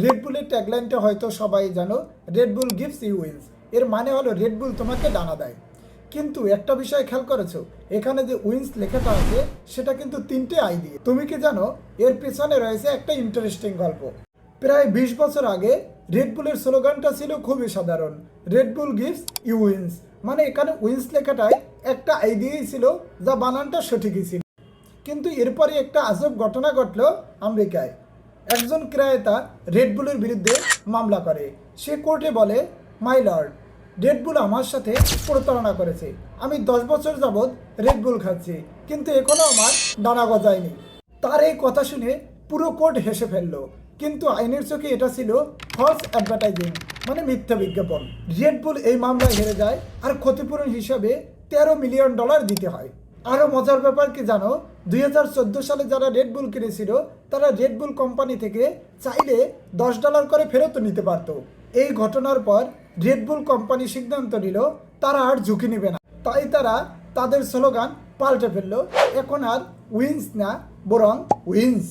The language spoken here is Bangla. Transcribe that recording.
রেডবুলের ট্যাগলাইনটা হয়তো সবাই জানো রেডবুল গিভস ইউ উইন্স এর মানে হলো রেডবুল তোমাকে ডানা দেয়। কিন্তু একটা বিষয় খেয়াল করেছ, এখানে যে উইন্স লেখাটা আছে, সেটা কিন্তু তিনটে আই দিয়ে। তুমি কি জানো, এর পেছনে রয়েছে একটা ইন্টারেস্টিং গল্প। প্রায় বিশ বছর আগে রেডবুলের স্লোগানটা ছিল খুবই সাধারণ রেডবুল গিভস ইউ উইন্স মানে এখানে উইন্স লেখাটায় একটা আই দিয়েই ছিল, যা বানানটা সঠিকই ছিল। কিন্তু এরপরে একটা আজব ঘটনা ঘটল আমেরিকায়। একজন ক্রেতা রেডবুলের বিরুদ্ধে মামলা করে। সে কোর্টে বলে মাই লর্ড রেডবুল আমার সাথে প্রতারণা করেছে। আমি দশ বছর যাবৎ রেডবুল খাচ্ছি, কিন্তু এখনও আমার ডানা গজায়নি। তার এই কথা শুনে পুরো কোর্ট হেসে ফেলল। কিন্তু আইনের চোখে এটা ছিল ফলস অ্যাডভার্টাইজিং মানে মিথ্যা বিজ্ঞাপন। রেডবুল এই মামলায় হেরে যায় আর ক্ষতিপূরণ হিসাবে তেরো মিলিয়ন ডলার দিতে হয়। আরও মজার ব্যাপার কি জানো? দুই হাজার চোদ্দ সালে যারা রেডবুল কিনেছিল, তারা রেডবুল কোম্পানি থেকে চাইলে দশ ডলার করে ফেরত নিতে পারত। এই ঘটনার পর রেডবুল কোম্পানি সিদ্ধান্ত নিল, তারা আর ঝুঁকি নেবে না। তাই তারা তাদের স্লোগান পাল্টে ফেলল। এখন আর উইন্স না, বরং উইন্স